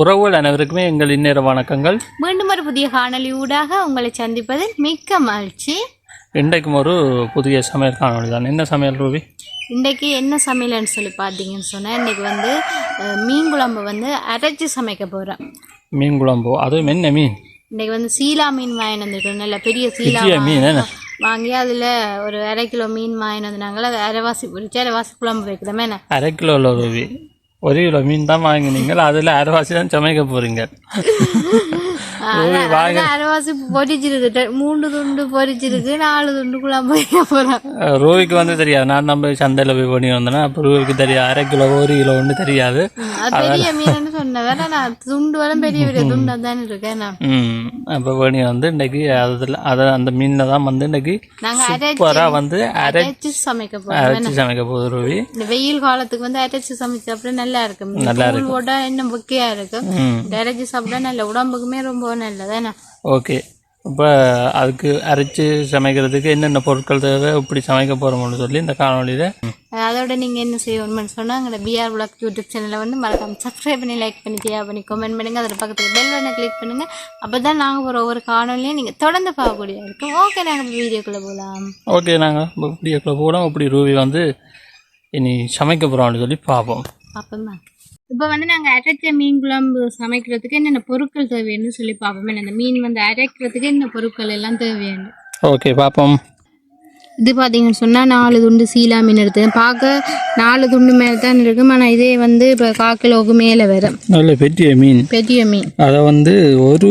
உறவுகள் அனைவருக்குமே எங்கள் இந்நேர வணக்கங்கள். மீண்டும் ஒரு புதிய காணொளி ஊடாக உங்களை சந்திப்பதில் மிக்க மகிழ்ச்சி. இன்றைக்கும் ஒரு புதிய சமையல் காணொளி தான் என்ன சமையல் ரூபி? இன்றைக்கு என்ன சமையல்னு சொல்லி பார்த்தீங்கன்னு சொன்னால் இன்றைக்கி வந்து மீன் குழம்பு வந்து அரைச்சி சமைக்க போகிறேன் மீன் குழம்பு. அதுவும் என்ன மீன்? இன்றைக்கி வந்து சீலா மீன் வாங்கிட்டு வந்துருக்கோம். நல்ல பெரிய சீலா மீன் வாங்கி அதில் ஒரு அரை கிலோ மீன் வாங்கிட்டு வந்தாங்களா அதை அரைவாசி பிடிச்சி அரைவாசி குழம்பு வைக்கிறோமே அரை கிலோ ரூபி. ஒரு கிலோ மீன் தான் வாங்கினீங்க. அதில் அரைவாசி தான் சமைக்க போகிறீங்க அரைவாசி பொரிச்சிருக்கு மூன்று துண்டு பொரிச்சிருக்கு நாலு துண்டு குழம்பு போகிறோம் ரூபிக்கு வந்து தெரியாது. நான் நம்ம சந்தையில் போய் பண்ணி வந்தேன்னா அப்போ ரூபிக்கு தெரியாது. அரை கிலோ ஒரு கிலோ ஒன்று தெரியாது. பெரிய மீன் சொன்னேன் நான் துண்டு வர பெரிய பெரிய துண்டா தானே இருக்கேன் அப்போ பண்ணி வந்து இன்னைக்கு அதில் அதை அந்த மீனை தான் வந்து இன்னைக்கு சூப்பராக வந்து அரை அரைச்சி சமைக்க போகிறோம் அரைச்சி சமைக்க போகுது ரூபி இந்த வெயில் காலத்துக்கு வந்து அரைச்சி சமைச்சா அப்புறம் நல்லா இருக்கும். நல்லா தூள் போட்டா இன்னும் புக்கையா இருக்கும். அரைச்சி சாப்பிட்டா நல்ல உடம்புக்குமே ரொம்ப நல்லதானே? ஓகே. இப்போ அதுக்கு அரைச்சி சமைக்கிறதுக்கு என்னென்ன பொருட்கள் தேவை இப்படி சமைக்க போகிறோம்னு சொல்லி இந்த காணொலியில் அதோட நீங்க என்ன செய்யணும்னு சொன்னா எங்களோட பிஆர் பிளாக் யூடியூப் சேனலை வந்து மறக்காம சப்ஸ்கிரைப் பண்ணி லைக் பண்ணி ஷேர் பண்ணி கமெண்ட் பண்ணுங்க. அதில் பக்கத்துக்கு பெல் பண்ண கிளிக் பண்ணுங்க. அப்பதான் நாங்க போகிற ஒவ்வொரு காணொலியும் நீங்க தொடர்ந்து பார்க்கக்கூடிய இருக்கும் ஓகே நாங்கள் வீடியோக்குள்ள போகலாம் ஓகே நாங்கள் இப்படிக்குள்ள போகிறோம் இப்படி ரூபி வந்து இனி சமைக்க போகிறோம்னு சொல்லி பார்ப்போம். அப்பதான் இப்போ வந்து நாங்கள் அரைச்ச மீன் குழம்பு சமைக்கிறதுக்கு என்னென்ன பொருட்கள் தேவைன்னு சொல்லி பார்ப்போம். இந்த மீன் வந்து அரைக்கிறதுக்கு என்ன பொருட்கள் எல்லாம் தேவையான ஓகே பார்ப்போம். இது பார்த்தீங்கன்னு சொன்னால் நாலு துண்டு சீலா மீன் எடுத்தேன். பார்க்க நாலு துண்டு மேலே தான் இருக்கும் ஆனால் இதே வந்து இப்போ கால் கிலோவுக்கு மேலே வரும் நல்ல பெரிய மீன். பெரிய மீன். அதை வந்து ஒரு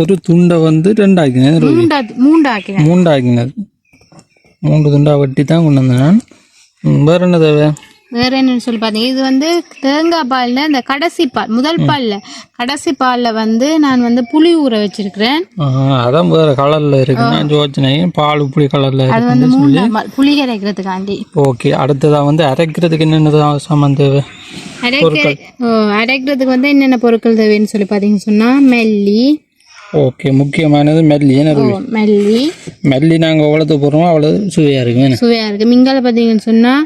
ஒரு துண்டை வந்து ரெண்டாக்கினது மூண்டா மூண்டாக்கிறேன் மூண்டாக்கினது மூன்று துண்டாக வெட்டி தான் கொண்டு வந்தேன் வேற என்ன தேவை? வேற என்னன்னு சொல்லி பார்த்தீங்க இது வந்து தேங்காய் பாலில் இந்த கடைசி பால் முதல் பாலில். கடைசி பாலில் வந்து நான் வந்து புளி ஊற வச்சிருக்கிறேன். அதான் வேற கலரில் இருக்கு. நான் யோசனையும் பால் இப்படி கலரில் அது வந்து பால் புளி கரைக்கிறதுக்காண்டி ஓகே அடுத்ததாக வந்து அரைக்கிறதுக்கு என்னென்ன சாமான் தேவை? அரைக்க ஓ, அரைக்கிறதுக்கு வந்து என்னென்ன பொருட்கள் தேவைன்னு சொல்லி பார்த்தீங்கன்னு சொன்னால் மெல்லி. ஓகே முக்கியமானது மெல்லி. மெல்லி. மெல்லி நாங்கள் எவ்வளோத்து போடுறோமோ அவ்வளோ சுவையாக இருக்கும் சுவையாக இருக்குது மிங்கால பார்த்தீங்கன்னு சொன்னால்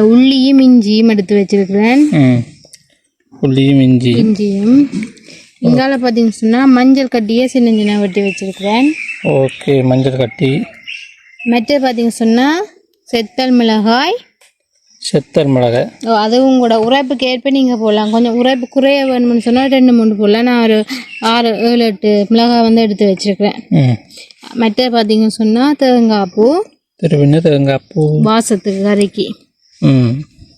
உள்ளியும் இஞ்சியும் எடுத்து வச்சிருக்கிறேன். ம். புள்ளியும் இஞ்சி இஞ்சியும். இங்கால பார்த்தீங்கன்னு சொன்னால் மஞ்சள் கட்டியே சின்ன சின்ன வெட்டி வச்சிருக்கிறேன். ஓகே மஞ்சள் கட்டி. மற்ற பார்த்தீங்கன்னு சொன்னால் செத்தல் மிளகாய். செத்தல் மிளகாய். ஓ, அதுவும் கூட உரைப்புக்கு ஏற்ப நீங்கள் போடலாம். கொஞ்சம் உரைப்பு குறைய வேணும்னு சொன்னால் ரெண்டு மூணு போடலாம். நான் ஒரு ஆறு ஏழு எட்டு மிளகாய் வந்து எடுத்து வச்சிருக்கிறேன். மற்ற பார்த்தீங்கன்னு சொன்னால் தேங்காய் பூ திருப்பின்னு தேங்காய் பூ. வாசத்துக்கு கறிக்கு. ம்.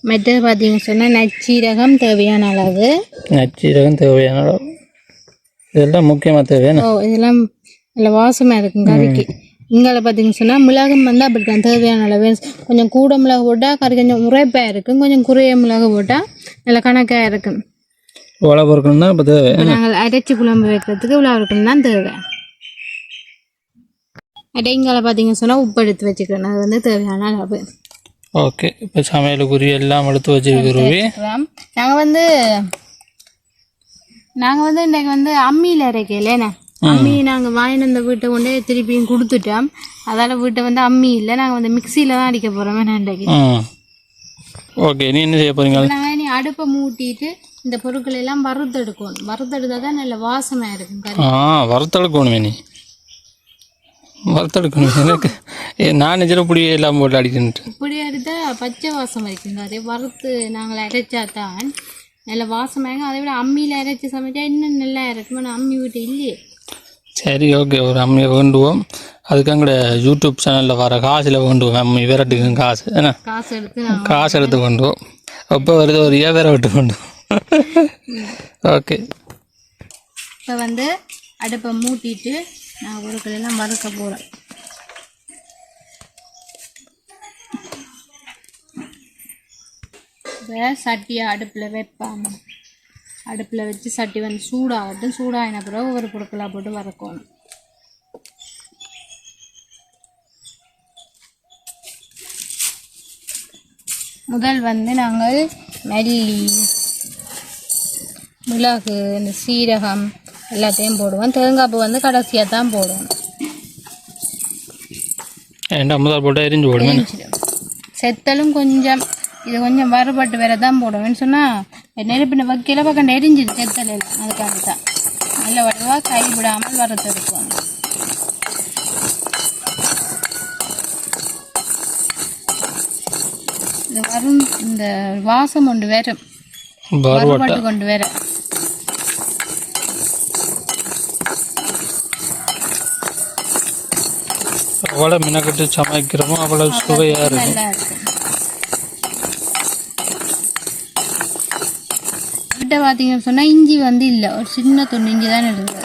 மற்ற பார்த்தீங்கன்னு சொன்னால் நச்சீரகம் தேவையான அளவு. நச்சீரகம் தேவையான அளவு. இதெல்லாம் முக்கியமாக தேவையான ஓ இதெல்லாம் நல்ல வாசமாக இருக்கும் கறிக்கு இங்கால பார்த்தீங்கன்னு சொன்னால் மிளகும் வந்து அப்படி தான் தேவையான அளவு. கொஞ்சம் கூட மிளகு போட்டால் கறி கொஞ்சம் உரைப்பாக இருக்கும். கொஞ்சம் குறைய மிளகு போட்டால் நல்ல கணக்காக இருக்கும். பொருட்கள் தான் இப்போ தேவை. நாங்கள் அரைச்சி குழம்பு வைக்கிறதுக்கு உழவர்கள் தான் தேவை. அடைங்கால பார்த்தீங்கன்னு சொன்னால் உப்பு எடுத்து வச்சுக்கிறேன் அது வந்து தேவையான அளவு. ஓகே இப்போ சமையலுக்குரிய எல்லாம் எடுத்து வச்சிருக்கிறோவி நாங்கள் வந்து நாங்கள் வந்து இன்றைக்கு வந்து அம்மியில் அரைக்கலேண்ணே அம்மி நாங்கள் வாங்கிட்டு வந்த வீட்டை கொண்டு திருப்பியும் கொடுத்துட்டோம் அதால் வீட்டை வந்து அம்மி இல்லை நாங்கள் வந்து மிக்சியில் தான் அடிக்க போகிறோம் இன்றைக்கு ம் ஓகே நீ என்ன செய்ய போறீங்க நாங்கள் இனி அடுப்பை மூட்டிட்டு இந்த பொருட்கள் எல்லாம் வறுத்தெடுக்கணும் வறுத்தெடுத்தா தான் நல்ல வாசமாக இருக்கும் ஆ வறுத்தெடுக்கணுமே நீ வறுத்தெடுக்கணும். எனக்கு ஏ, நான் நிஜர புடி எல்லாம் போட்டு அடிக்கணுட்டு இப்படி எடுத்தால் பச்சை வாசம் இருக்கும் கறி வறுத்து நாங்கள் அரைச்சா தான் நல்ல வாசமாக அதை விட அம்மியில் அரைச்சி சமைச்சா இன்னும் நல்லா இருக்கும் ஆனால் அம்மி வீட்டு இல்லையே. சரி ஓகே. ஒரு அம்மியை வேண்டுவோம். அதுக்கு அங்கட யூடியூப் சேனலில் வர காசில் வேண்டுவோம். அம்மி விரட்டுக்கு காசு. என்ன? காசு எடுத்து காசு எடுத்து கொண்டுவோம் அப்போ வருது ஒரு ஏன் வேற விட்டு கொண்டு ஓகே இப்போ வந்து அடுப்பை மூட்டிட்டு நான் பொருட்கள் எல்லாம் வறுக்க போகிறேன் இப்போ சட்டியை அடுப்பில் வைப்பாங்க. அடுப்பில் வச்சு சட்டி வந்து சூடாகட்டும் சூடாகின பிறகு ஒரு பொருட்களாக போட்டு வறுக்கணும். முதல் வந்து நாங்கள் மல்லி மிளகு இந்த சீரகம் எல்லாத்தையும் போடுவோம் தேங்காய் பூ வந்து கடைசியாக தான் போடுவோம் முதல் எரிஞ்சு. செத்தலும் கொஞ்சம். இது கொஞ்சம் வறுபட்டு வேற தான் போடுவேன்னு சொன்னால் நெருப்பின வைக்கல பக்கம் நெறிஞ்சிது செத்தல அதுக்காக தான். நல்ல வடிவாக கை விடாமல் வறுத்து எடுக்கணும். இந்த வரும் இந்த வாசம் ஒன்று வரும். பருவட்டை வறுபட்டு கொண்டு வர எவ்வளோ மினக்கட்டு சமைக்கிறோமோ அவ்வளோ சுவையாக இருக்கும். கிட்ட பார்த்தீங்கன்னு சொன்னால் இஞ்சி வந்து இல்லை. ஒரு சின்ன துண்டு இஞ்சி தான் இருந்தது.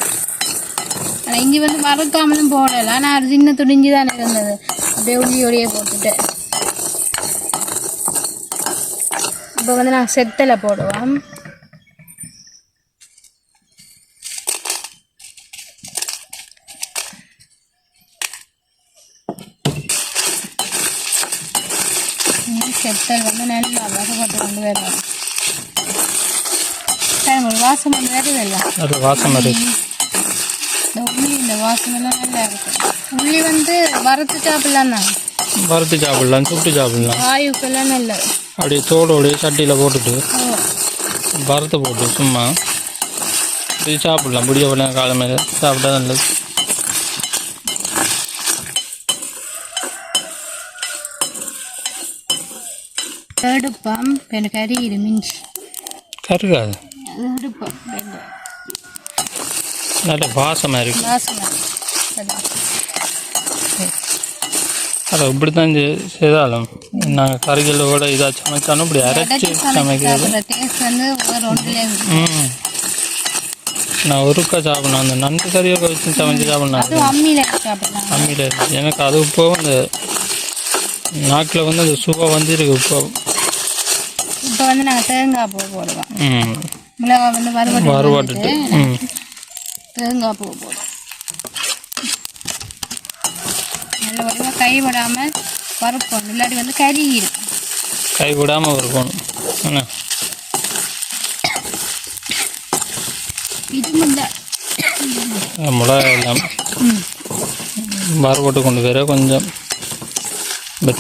ஆனால் இஞ்சி வந்து வறுக்காமலும் போடலை. ஆனால் ஒரு சின்ன துண்டு இஞ்சி தான் இருந்தது. அப்படியே உள்ளியோடையே போட்டுட்டு. இப்போ வந்து நாங்கள் செத்தலை போடுவோம். ம், செத்தல் வந்து நல்லா வறுபட்டு கொண்டு வரணும் சரி, ஒரு வாசம் வந்து வருதில்ல அது வாசம் இருக்கு இந்த உள்ளி இந்த வாசம் எல்லாம் நல்லா இருக்கும். உள்ளி வந்து வறுத்து சாப்பிடலாம் தான் வறுத்து சாப்பிடலாம் சுட்டு சாப்பிடலாம். வாயுக்கெல்லாம் நல்லது அப்படியே தோலோடைய சட்டியில் போட்டுட்டு வறுத்து போட்டு சும்மா. இது சாப்பிடலாம் முடிய காலமையில சாப்பிட்டா நல்லது. எனக்கு அரியுது மிஞ்சி கருகாது அது எடுப்போம் ரெண்டு நல்ல வாசமாக இருக்கு அதை இப்படி தான் செய்தாலும் நாங்கள் கறிகளோட இதாக சமைச்சாலும் இப்படி அரைச்சி சமைக்கிறது ம் நான் ஒருக்கா சாப்பிடணும் அந்த நண்டு கறியை வச்சு சமைச்சு சாப்பிடணும் அம்மியில் எனக்கு அது இப்போ அந்த நாக்கில் வந்து அந்த சுவை வந்து இப்போ இப்போ வந்து நாங்கள் தேங்காய் பூ போடுவோம். மிளகாய் வந்து ம். தேங்காய் பூ போடும் நல்ல வடிவாக கைவிடாமல் வறுப்போம். இல்லாட்டி வந்து கறி இருக்கும். கை விடாமல் இருக்கணும் என்ன? இது மிளகாய் எல்லாம் வறுபட்டு கொண்டு வர கொஞ்சம்.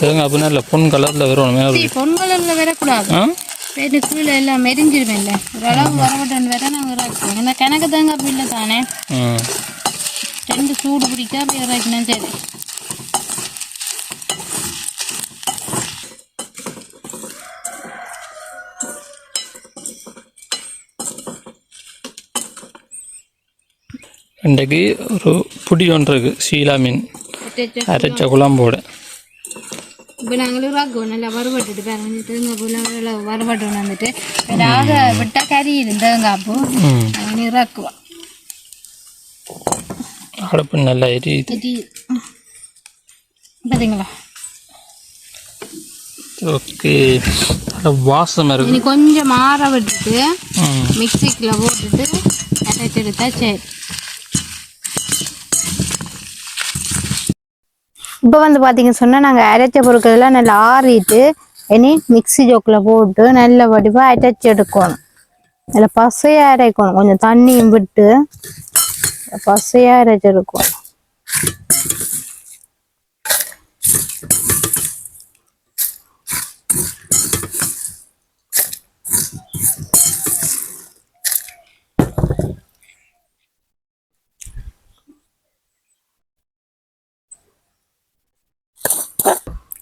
தேங்காய் அப்படின்னா இல்லை பொன் கலரில் வரணும் சரி, பொங்கலில் வரக்கூடாது. ஆ? பேரு கீழே எல்லாம் மெரிஞ்சிருவேன்ல. ஓரளவு வரவிட்டு வர நாங்கள் இறக்குவோம் ஏன்னா கணக்கு தேங்காய் பிள்ளை தானே? ம் ரெண்டு சூடு பிடிக்க அப்படி இறக்கணும் சரி. இன்றைக்கு ஒரு புடி ஒன்று இருக்குது சீலா மீன். அரைச்ச குழம்போட. இப்போ நாங்களும் இறக்குவோம் நல்லா வறுபட்டுட்டு பாருங்க தேங்காய் பூலாம் நல்லா வறுபட்டு வந்துட்டு ஏதாவது விட்டால் கறி தேங்காய் பூ ஓகே வாசமாக இருக்கு கொஞ்சம் மாற விட்டுட்டு ம் மிக்சிக்கில் போட்டுட்டு எடுத்தா சரி இப்போ வந்து பார்த்தீங்க சொன்னால் நாங்கள் அரைச்ச பொருட்கள்லாம் நல்லா ஆறிட்டு இனி மிக்ஸி ஜோக்கில் போட்டு நல்ல வடிவாக அரைச்சி எடுக்கணும். நல்லா பசையாக அரைக்கணும். கொஞ்சம் தண்ணியும் விட்டு பசையாக அரைச்சி எடுக்கணும்.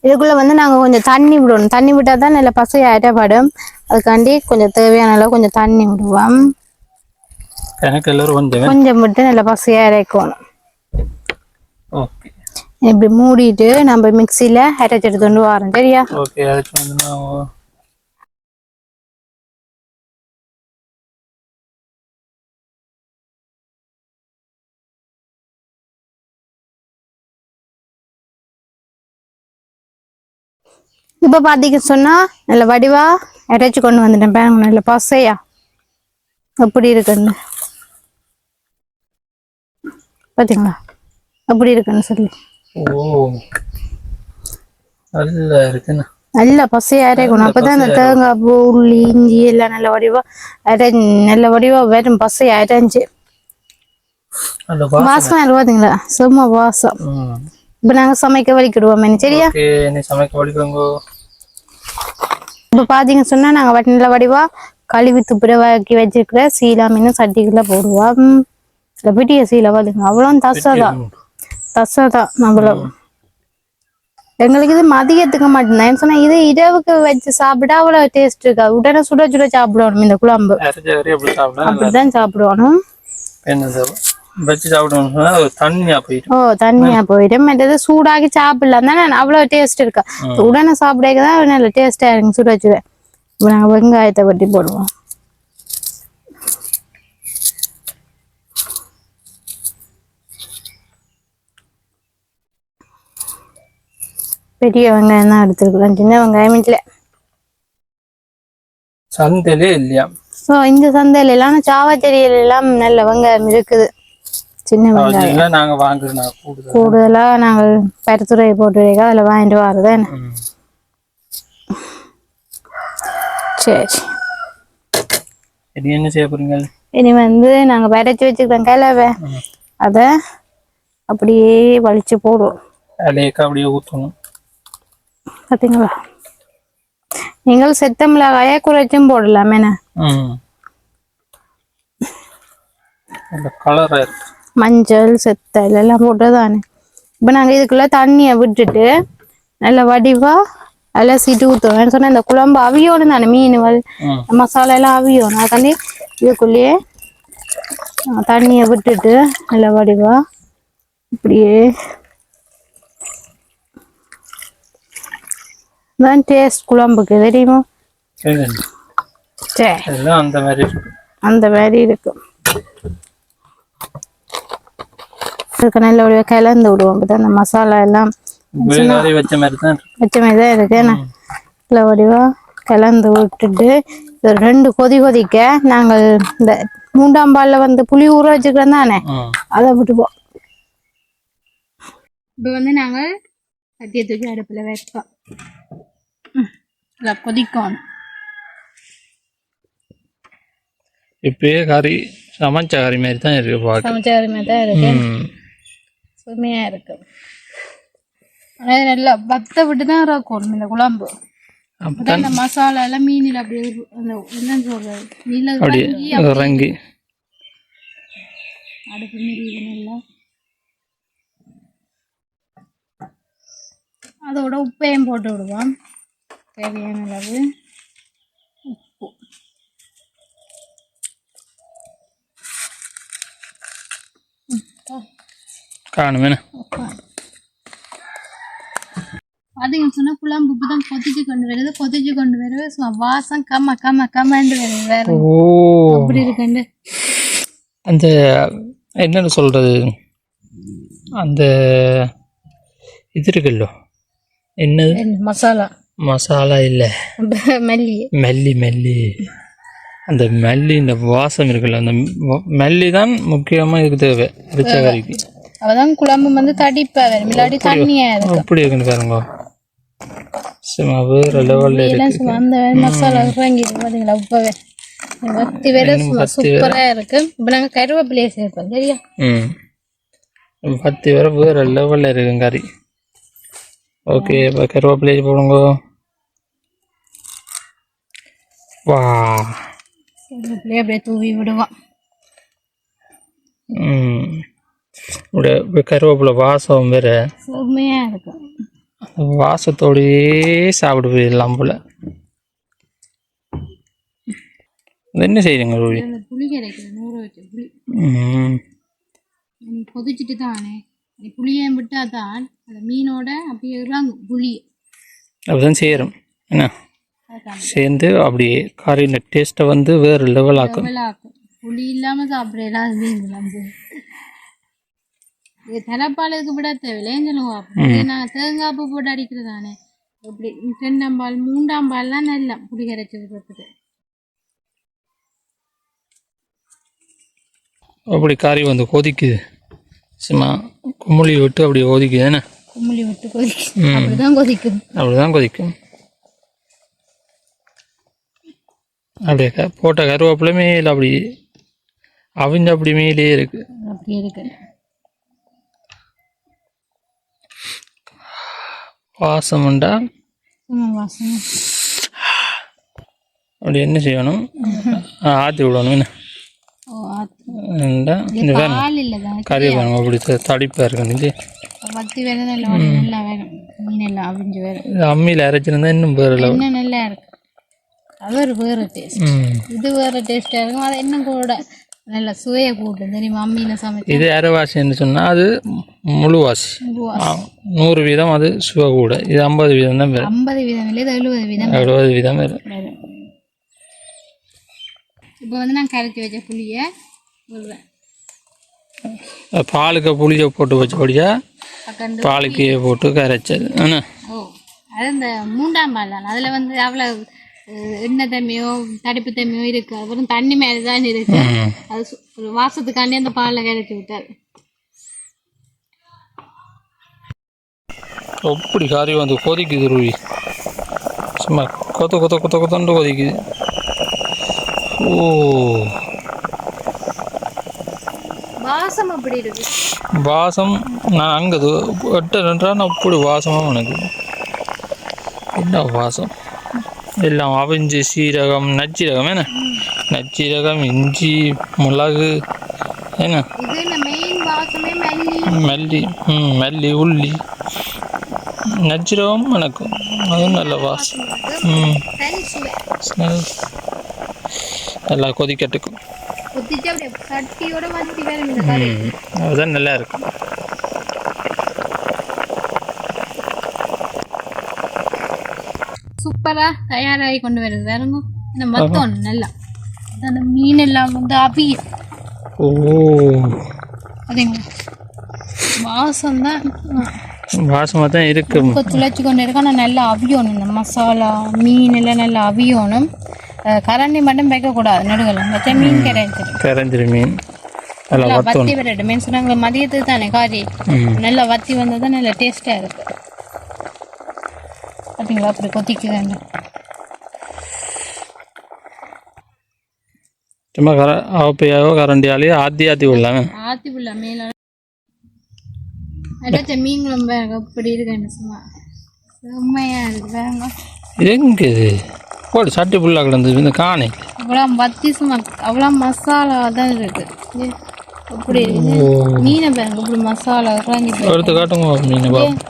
இதுக்குள்ள வந்து நாங்க கொஞ்சம் தண்ணி விடணும். தண்ணி விட்டா தான் நல்ல பசை அரைப்படும் அதுக்காண்டி கொஞ்சம் தேவையான அளவு கொஞ்சம் தண்ணி விடுவோம். எனக்கு எல்லோரும் கொஞ்சம் கொஞ்சம் விட்டு நல்ல பசையா அரைக்கணும். ஓகே. இப்படி மூடிட்டு நம்ம மிக்சியில அரைச்சி எடுத்துட்டு வரோம். சரியா? ஓகே வந்து இப்ப பாத்தீங்க சொன்னா நல்ல வடிவா அரைச்சு கொண்டு வந்துட்டேன் பாருங்க நல்ல பசையா. எப்படி இருக்குன்னு. பாத்தீங்களா? எப்படி இருக்குன்னு சொல்லி. நல்லா இருக்குண்ணா நல்ல பசையா அரைக்கணும். அப்பதான் அந்த தேங்காய் பூ உள்ளி இஞ்சி எல்லாம் நல்ல வடிவா அரை நல்ல வடிவா வெறும் பசையா அரைஞ்சு. வாசம் பாத்தீங்களா? சும்மா வாசம். இப்ப நாங்க சமைக்க வலிக்கிடுவோம் சரியா? சமைக்க வலிக்கோங்க இப்ப பாத்தீங்க சொன்னா நாங்க வ- நல்ல வடிவா கழுவி துப்புரவாக்கி வச்சிருக்கிற சீலா மீன் சட்டிக்குள்ள போடுவா. ம், இந்த பெரிய சீலை பாருங்க. அவ்வளோ தசைதான் தசைதான் அவ்வளோ எங்களுக்கு இது மதியத்துக்கு மட்டும்தான். சொன்னா இது இரவுக்கு வச்சு சாப்பிட்டா அவ்வளவு டேஸ்ட் இருக்காது உடனே சுட சுட சாப்பிடணும் இந்த குழம்பு. அப்படிதான் சாப்பிடணும்? வச்சு போயிடும் ஓ தண்ணியா போயிடும் மற்றது சூடாக்கி சாப்பிடலாம் தானே அவ்வளவு டேஸ்ட் இருக்கா உடனே சாப்பிடக்க தான் நல்ல டேஸ்டா இருக்கும் சுட சுட இப்போ நாங்கள் வெங்காயத்தை வட்டி போடுவோம் பெரிய வெங்காயம் தான் எடுத்துருக்கலாம் சின்ன வெங்காயம் இல்லை சந்தையிலே இல்லையா ஸோ இந்த சந்தையில எல்லாம் சாவச்செடியில எல்லாம் நல்ல வெங்காயம் இருக்குது சின்ன வெங்காயம். நாங்கள் வாங்குறோம் கூடுதல்? நாங்கள் பருத்துறையை போட்டு வைக்க அதில் வாங்கிட்டு வரது ம். சரி. இது என்ன செய்ய போறீங்க? இனி வந்து நாங்கள் படைச்சி வச்சுக்கிறோம் கிளவை அதை அப்படியே வலிச்சு போடுவோம். இலையக்கா அப்படியே ஊற்றணும் பார்த்தீங்களா? நீங்கள் செத்த மிளகாய குறைச்சும் போடலாமேண்ணே. ம். நல்ல கலராக இருக்கு. மஞ்சள் செத்தல் எல்லாம் போட்டதானே இப்போ நாங்கள் இதுக்குள்ள தண்ணியை விட்டுட்டு நல்ல வடிவா அலசிட்டு ஊற்றுவோம் சொன்னால் இந்த குழம்பு அவியோணும் தானே மீன் வல் மசாலா எல்லாம் அவியோணும் அதுக்காண்டி இதுக்குள்ளேயே ஆ, தண்ணியை விட்டுட்டு நல்ல வடிவா இப்படியே. தான் டேஸ்ட் குழம்புக்கு தெரியுமா? அந்த மாதிரி அந்த மாதிரி இருக்கும் நல்ல ஒரு கலந்து விடுவோம் அப்பதான் அந்த மசாலா எல்லாம் வச்ச மாதிரி தான் இருக்கு. வச்ச மாதிரி தான் இருக்கு. என்ன? நல்ல வடிவா கலந்து விட்டுட்டு இது ரெண்டு கொதி கொதிக்க நாங்கள் இந்த மூன்றாம் பால்ல வந்து புளி ஊற வச்சுக்கிறோம் தானே? அதை விட்டுப்போம் இப்போ வந்து நாங்கள் கத்தியை தூக்கி அடுப்பில் வைப்போம். ம், நல்லா கொதிக்கணும் இப்பயே கறி சமைச்ச கறி மாதிரி தான் இருக்கு சமைச்ச அருமையாக தான் இருக்கு. ம் சுமையா இருக்கு. ஆனா இது நல்லா வத்த விட்டு தான் இருக்கணும் இந்த குழம்பு. அப்பதான் இந்த மசாலா எல்லாம் மீனில் அப்படியே அந்த என்ன சொல்றது? அப்படியே இறங்கி அடுப்பு மீறி நல்லா அதோட உப்பையும் போட்டு விடுவோம். தேவையான அளவு. காணுமே அதுங்க சொன்னா குழம்பு உப்பு தான் கொதிச்சு கொண்டு வருது கொதிச்சு கொண்டு வருது. வாசம் கம்ம கம்ம கம்மண்டு வருது வேற. ஓ. அப்படி இருக்குண்டு அந்த என்னன்னு சொல்றது? அந்த இது இருக்குல்லோ? என்னது மசாலா. மசாலா இல்லை. மல்லி. மல்லி மல்லி. அந்த மல்லி இந்த வாசம் இருக்குல்ல அந்த மல்லி தான் முக்கியமாக இதுக்கு தேவை அரிச்ச அவதான் குழம்பு வந்து தடிப்பா வரும் இல்லாட்டி தண்ணியா இருக்கும். அப்படி இருக்குன்னு பாருங்க சும்மா வேற லெவலில் இருக்கு. சும்மா அந்த மசாலா இறங்கிடும் பாத்தீங்களா? உப்பவே. வத்தி வேற சும்மா சூப்பரா இருக்கு. இப்ப நாங்க கருவேப்பிலையை சேர்ப்போம். சரியா? ம். பத்து வரை வேற லெவலில் இருக்குங்க கறி. ஓகே இப்போ கருவேப்பிலையை போடுங்க. வா. அப்படியே தூவி விடுவோம். ம். இப்படி கருவேப்பிலை வாசம் வேற. செம்மையா இருக்கும் அந்த வாசத்தோடையே சாப்பிடு போயிடலாம் போல என்ன செய்யுங்க ரூபி புளி கிடைக்கிற நூற வச்ச புளி. ம். நீ கொதிச்சுட்டு தானே. நீ புளியை விட்டா தான் அந்த மீனோட அப்படியே புளி. அப்படிதான் செய்கிறோம் என்ன? சேர்ந்து அப்படியே கறியின் டேஸ்ட்டை வந்து வேறு லெவல் ஆக்கும். புளி இல்லாம சாப்பிடலாம் மீன் குழம்பு இது தலைப்பாலுக்கு விட தேவையில்லைன்னு சொல்லுவோம் நான் தேங்காய் பூ போட்டு அடிக்கிறதானே? இப்படி ரெண்டாம் பால் மூன்றாம் பால்லாம் நல்லா புளி கரைச்சி விடுறதுக்கு அப்படி கறி வந்து கொதிக்குது. சும்மா குமுளி விட்டு அப்படி கொதிக்குது. என்ன? கும்மிளி விட்டு கொதிக்கும் அப்படிதான் கொதிக்கும் அப்படிதான் கொதிக்கும். அப்படியே போட்ட கருவேப்பிலை மேல அப்படி அவிஞ்ச அப்படி மேலே இருக்கு. அப்படி இருக்கு. வாசம். உண்டா அப்படி என்ன செய்யணும்? ஆற்றி விடணும் என்ன? ஆத்து. இந்த வேணும். கறி வேணும் அப்படி தடிப்பா இருக்கு இது பத்தி வேற நல்லா நல்லா வேணும். மீன் எல்லாம் அவிஞ்சு வேறு இது அம்மியில் அரைச்சிருந்தா இன்னும் வேறு இன்னும் நல்லா இருக்கு அது ஒரு வேறு டேஸ்ட் இது வேறு டேஸ்ட்டாக இருக்கும். அது இன்னும் கூட நல்லா சுவையை கூட்டும் தெரியுமா அம்மியில் சமைச்சு? இது அரைவாசின்னு சொன்னால் அது முழுவாசி. ஆ, நூறு வீதம் அது சுவை கூட. இது ஐம்பது வீதம் தான் வரும். ஐம்பது வீதம் இல்லை இது எழுபது வீதம் எழுபது வீதம் வரும். இப்போ வந்து நான் கரைச்சி வச்ச புளியை பாலுக்கு புளியை போட்டு வச்சபடியா பாலுக்கு போட்டு கரைச்சது ஓ அது இந்த மூன்றாம் பால் தான்? அதில் வந்து அவ்வளோ எண்ணெய் தண்ணியோ தடிப்பு தண்ணியோ இருக்கு. அது வெறும் தண்ணி மேலே தான் இருக்கு அது ஒரு வாசத்துக்காண்டி அந்த பாலில் கரைச்சி விட்டார். எப்படி கறி வந்து கொதிக்குது ரூவி சும்மா கொத்த கொத்த கொத்த கொத்தண்டு கொதிக்குது. ஓ. வாசம் அப்படி இருக்கு. வாசம் நான் அங்கே எட்டு ரெண்டான அப்படி வாசமாக எனக்கு. என்ன வாசம்? எல்லாம் அவிஞ்சு சீரகம் நச்சீரகம் என்ன? நச்சீரகம் இஞ்சி மிளகு என்ன? மல்லி. மல்லி ம் மல்லி உள்ளி. நச்சீரகம் எனக்கும். அதுவும் நல்ல வாசம். ம். நல்லா கொதிக்கட்டுக்கும். அதுதான் நல்லா இருக்கும். சூப்பரா தயாராகி கொண்டு வருது. வேறுங்க இந்த மத்தம் நல்லா. அந்த மீன் எல்லாம் வந்து அபி ஓ. அதுங்க வாசம் தான் வாசமாக தான் இருக்கு துளைச்சி கொண்டு இருக்கு. ஆனால் நல்லா அவியணும். இந்த மசாலா மீன் எல்லாம் நல்லா அவியணும். கரண்டி மட்டும் வைக்கக்கூடாது நடுவில். மற்ற மீன் கிடைச்சிடும் கரைஞ்சிரு மீன். நல்லா வத்தி விரட்டு மீன் சொன்னாங்க மதியத்துக்கு தானே காரி. நல்லா வத்தி வந்தால் தான் நல்லா டேஸ்ட்டாக இருக்கு. பார்த்தீங்களா அப்படி கொதிக்குதுன்னு சும்மா கர அவப்பையாவோ கரண்டியாலேயோ ஆத்தி ஆத்தி விடலாமே. ஆத்தி புள்ள மேல. அடைச்ச மீன் குழம்பு அப்படி இருக்குன்னு சும்மா. செம்மையா இருக்கு பாருங்க. எங்க இது? போடு சட்டி புல்லாக கிடந்தது இந்த காணி. அவ்வளோ வத்தி சும்மா அவ்வளோ மசாலா தான் இருக்கு. அப்படி மீனை பாருங்க இப்படி மசாலா குழஞ்சி போய் எடுத்து காட்டுங்க மீன்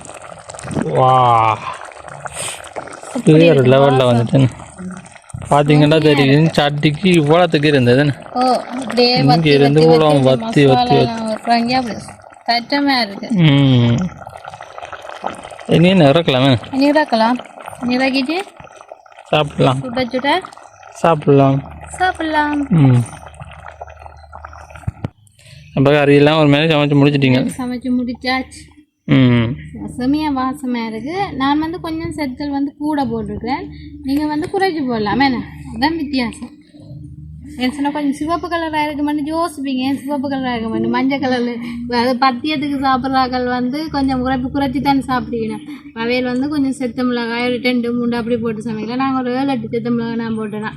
வா. வேறு லெவலில் வந்துட்டேன்னு பார்த்தீங்கன்னா தெரியுது சட்டிக்கு இவ்வளோத்துக்கு இருந்தது. இங்கே இருந்து வத்தி இவ்வளோ வத்தி வத்தி வத்தி ம். இனி இறக்கலாமே? நிறக்கலாம் நிறக்கிட்டு சாப்பிடலாம். சுட சுட சாப்பிடலாம். சாப்பிடலாம். ம். அப்போ கறியெல்லாம் ஒரு மாதிரி சமைச்சு முடிச்சிட்டீங்க. சமைச்சு முடிச்சாச்சு. செமையாக வாசமாக இருக்குது நான் வந்து கொஞ்சம் செத்தல் வந்து கூட போட்டிருக்கேன் நீங்கள் வந்து குறைச்சி போடலாம். என்ன? அதான் வித்தியாசம். என் சொன்னால் கொஞ்சம் சிவப்பு கலராக இருக்க மாட்டேன். யோசிப்பீங்க. ஏன் சிவப்பு கலராக இருக்க மாட்டேன்? மஞ்சள் கலரில் அது பத்தியத்துக்கு சாப்பிட்றாக்கள் வந்து கொஞ்சம் குறைப்பு குறைச்சி தான் சாப்பிடுவீங்க. அவையில் வந்து கொஞ்சம் செத்த மிளகாய் ஒரு ரெண்டு மூணு அப்படி போட்டு சமைக்கலாம். நாங்கள் ஒரு ஏழு எட்டு செத்த மிளகாய் நான் போட்டேன்னா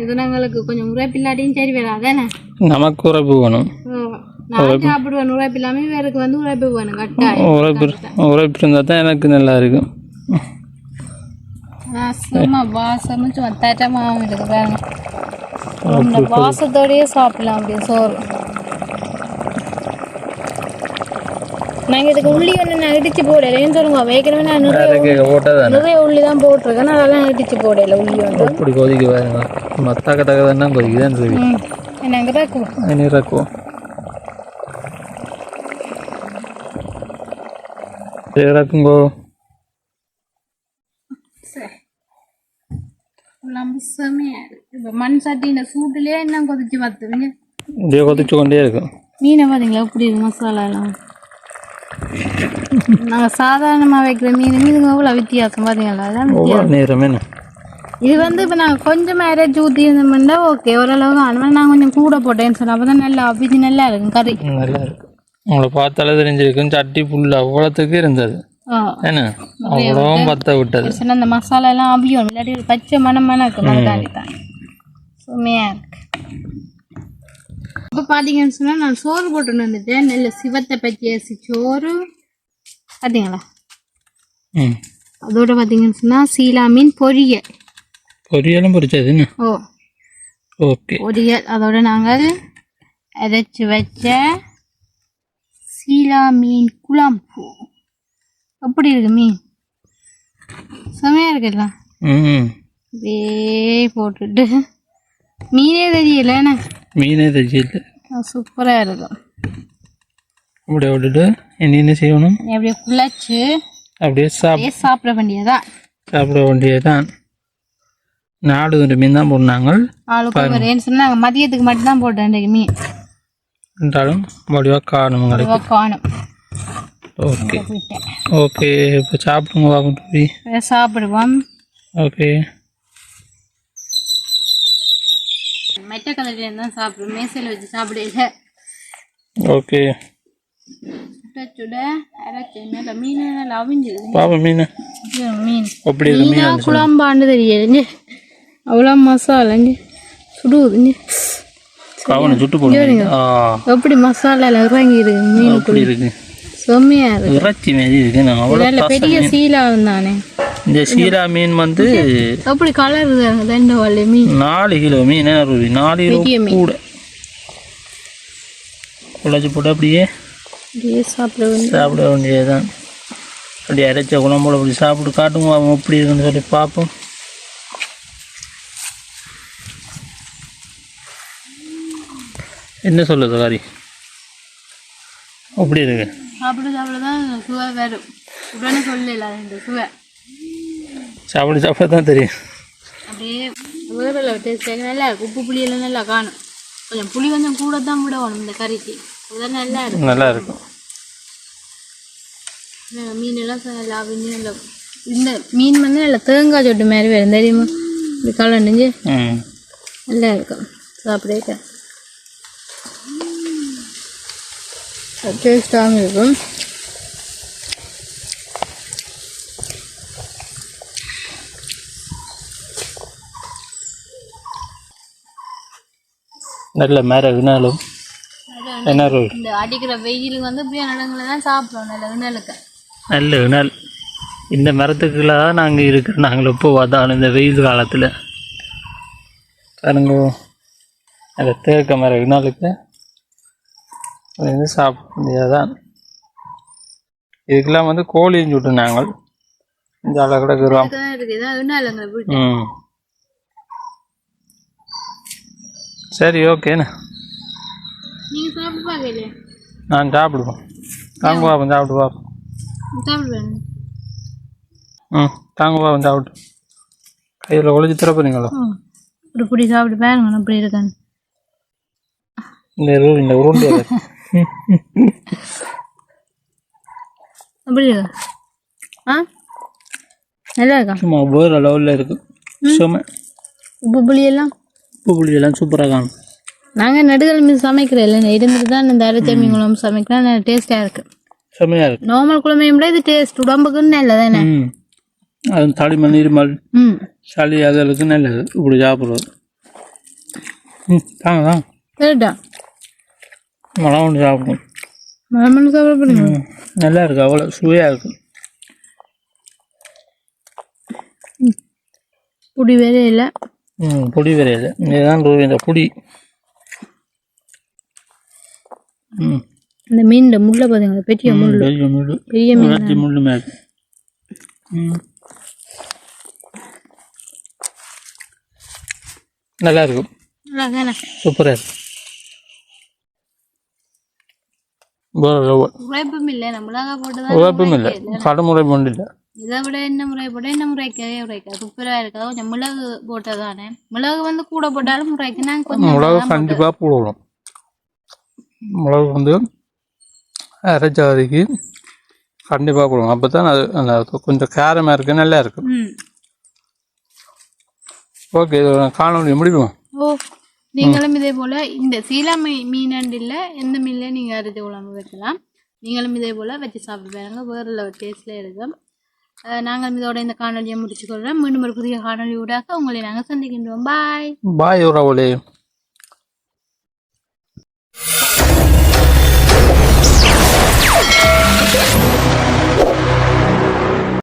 இது நாங்களுக்கு கொஞ்சம் உரைப்பு இல்லாட்டியும் சரி வராதானே நமக்கு உறப்பு வேணும். சாப்பிடுவேன் உரைப்பு இல்லாமல் வேருக்கு வந்து உரைப்பு வேணும் கட்டாயம். உறப்பு உறப்பு இருந்தால் தான் எனக்கு நல்லா இருக்கும். வாசமா வாசமும் சும்மா வாசத்தோடயே சாப்பிடலாம் அப்படியே சோறு. நாங்கள் இதுக்கு உள்ளி வந்து நான் இடிச்சு போடல. ஏன்னு சொல்லுங்க வைக்கிறவே நான் நிறைய நிறைய உள்ளி தான் போட்டிருக்கேன். அதெல்லாம் இடிச்சு போடல உள்ளி வந்து. கொதிக்க பாருங்க. மத்தாக்க தக்க தானே கொதிக்குதான் சரி ம். நாங்கள் இப்போ மண் சட்டின சூட்டுலேயே என்ன கொதிச்சு கொண்டே இருக்கும் மீனை பார்த்தீங்களா எப்படி இருக்கு மசாலாலாம் நாங்கள் சாதாரணமாக வைக்கிற மீன் மீனுங்க எவ்வளோ வித்தியாசம் பார்த்தீங்களா அதான் ஒவ்வொரு நேரமே என்ன? இது வந்து இப்போ நான் கொஞ்சம் மேரேஜ் ஊற்றி இருந்தோம்னா ஓகே ஓரளவுக்கு ஆனால் நான் கொஞ்சம் கூட போட்டேன்னு சொன்னேன் அப்போ தான் நல்லா அபிதி நல்லா இருக்கும் கறி நல்லா இருக்கு உங்களை பார்த்தாலே தெரிஞ்சிருக்கும் சட்டி ஃபுல்லாக அவ்வளோத்துக்கு இருந்தது. என்ன? அவ்வளோவும் பற்ற விட்டது. அந்த மசாலா எல்லாம் அவியும். இல்லாட்டி ஒரு பச்சை மனம் மனம் இருக்கு. மறக்காண்டி தான் சுமையாக இருக்கு. இப்போ பார்த்தீங்கன்னு சொன்னால் நான் சோறு போட்டு வந்துட்டேன். நல்ல சிவத்தை பச்சை அரிசி சோறு. பார்த்தீங்களா அதோட பார்த்தீங்கன்னு சொன்னால் சீலா மீன் பொரியல். பொரியலும் பொரிச்சது ஓ. ஓகே. பொரியல். அதோட நாங்கள் அரைச்சி வச்ச சீலா மீன் குழம்பு எப்படி இருக்கு மீன்? செமையா இருக்குல்ல அப்படியே போட்டுட்டு. மீனே தெரியல என்ன? மீனே தெரியல. சூப்பராக இருக்கும். அப்படியே விட்டுட்டு என்ன என்ன செய்யணும்? அப்படியே குழச்சு அப்படியே சாப் அப்படியே சாப்பிட வேண்டியதா சாப்பிட வேண்டியதுதான். நாலு மீன் தான் போடுனாங்க. ஏன்னு சொன்னாங்க மதியத்துக்கு மட்டும்தான் போட்டேன் இன்றைக்கு மீன். என்றாலும் வடிவாக காணும் உங்களுக்கு காணும் ஓகே ஓகே இப்போ சாப்பிடுங்க வாங்க சாப்பிடுவோம் ஓகே மெட்ட கலர்லேருந்து தான் சாப்பிடுவோம் மேசையில் வச்சு சாப்பிடல ஓகே குழம்பாண்டு தெரியல அவ்வளோ மசாலாங்க சுடுவுதுங்க கவனை சுட்டு போடுங்க. எப்படி மசாலா இறங்கி இருக்கு மீன் எப்படி இருக்கு. செம்மையா இருக்கு. இறைச்சி மாரி இருக்கு. நான் அவ்வளோ பெரிய சீலா தானே. இந்த சீரா மீன் வந்து எப்படி கலர் தண்ட வள்ளி மீன். நாலு கிலோ மீன் நாலு கிலோ. கூட. குழச்சி போட்டு அப்படியே அப்படியே சாப்பிட சாப்பிட வேண்டியதுதான். அப்படியே அரைச்ச குழம்போட அப்படி சாப்பிட்டு காட்டுங்க அவன் எப்படி இருக்குன்னு சொல்லி பார்ப்போம். என்ன சொல்லுது காரி அப்படி இருக்கு. சாப்பிட சாப்பிட தான் சுவை வரும் உடனே சொல்லல இந்த சுவை. சாப்பிட சாப்பிட தான் தெரியும். அப்படியே வேறு டேஸ்ட் நல்லா இருக்கு உப்பு புளியெல்லாம் நல்லா காணும். கொஞ்சம் புளி கொஞ்சம் கூட தான் கூட வேணும் இந்த கறிக்கு. அதுதான் நல்லா இருக்கும். நல்லா இருக்கும். மீன் எல்லாம் நல்லா நல்லா இந்த மீன் வந்து நல்லா தேங்காய் சொட்டு மாதிரி வரும். தெரியுமா? இப்படி கலண்டுஞ்சு ம். நல்லா இருக்கும். சாப்பிட டேஸ்டாகவும் இருக்கும் நல்ல மேரகுனாலும் என்ன ரூபி இந்த அடிக்கிற வெயிலுக்கு வந்து இப்படியே நிலங்களை தான் சாப்பிடுவோம் நல்ல வினலுக்கு. நல்ல நாள் இந்த மரத்துக்குள்ள தான் நாங்கள் இருக்கிறோம். நாங்கள் எப்போ பார்த்தாலும் இந்த வெயில் காலத்தில். பாருங்க அந்த தேக்க மரம் இனாலுக்கு அது வந்து சாப்பிட முடியாதான் இதுக்கெல்லாம் வந்து கோழியும் சுட்டு நாங்கள் இந்த தான் வினாலுங்க வீட்டு? ம். சரி ஓகேண்ணா நான் சாப்பிடுவோம். தாங்க பாப்போம் சாப்பிட்டு சாப்பிடுவேன். ம் தாங்க பாப்போம் சாப்பிட்டு. கையில் ஒழிச்சு திறப்புறீங்களோ இப்படி இப்படி சாப்பிட்டு பாருங்க அப்படி இருக்கான்னு. இந்த இந்த உருண்டை அப்படி இருக்கா ஆ? நல்லா இருக்கா? சும்மா வேறு லெவலில் இருக்கு. சும்மா உப்பு புளியெல்லாம் உப்பு புளி எல்லாம் சூப்பராக காணும். நாங்கள் நடுகள் மீன் சமைக்கிறோம். இல்லை இருந்துட்டு தான் இந்த அரைச்ச மீன் குழம்பு சமைக்கிறோம் நல்ல டேஸ்ட்டாக இருக்குது செம்மையாக இருக்கு. நார்மல் குழம்பையும் விட இது டேஸ்ட் உடம்புக்குன்னு நல்லது தானே அது இருமல். ம். சளி அதற்கு நல்லது. இப்படி சாப்பிட்றது. ம் தாங்க தான் சரிடா. ஒன்று சாப்பிடும் மரமண்ணு சாப்பிட நல்லா இருக்கு அவ்வளோ சுவையாக இருக்கு. புடி வேற இல்லை. ம் பொடி வரையாது இதுதான் ரூபி இந்த பொடி. ம். இந்த மீன் முள்ளை பார்த்தீங்களா பெரிய முள் பெரிய முள் பெரிய மீன் முள் மேலே. ம். நல்லா இருக்கும் சூப்பராக இருக்கு வேறு லெவல் உழைப்பும் இல்லை நம்ம மிளகா போட்டு தான் உழைப்பும் இல்லை கடுமுறை ஒன்றும் இல்லை. இதை விட என்ன முறை போட்டால் என்ன முறைக்கவே உரைக்காது சூப்பராக இருக்காது கொஞ்சம் மிளகு போட்டால் தானே மிளகு வந்து கூட போட்டாலும் முறைக்கு. நாங்கள் கொஞ்சம் மிளகு கண்டிப்பாக போடணும் மிளகு வந்து அரைச்சாதிக்கு கண்டிப்பாக போடணும் அப்போ தான் அது அந்த கொஞ்சம் காரமாக இருக்கு நல்லா இருக்கும் ஓகே இது காணொலி முடிப்போம்? ஓ. நீங்களும் இதே போல் இந்த சீலா மீ மீனண்டு இல்லை எந்த மீன்ல நீங்கள் அரிசி குழம்பு வைக்கலாம். நீங்களும் இதே போல் வச்சு சாப்பிட்டு பாருங்க. வேறு டேஸ்ட்டில் இருக்கும். நாங்கள் இதோட இந்த காணொலியை முடிச்சுக்கொள்கிறோம் மீண்டும் ஒரு புதிய காணொலி ஊடாக உங்களை நாங்கள் சந்திக்கின்றோம். பாய் பாய் உறவுலே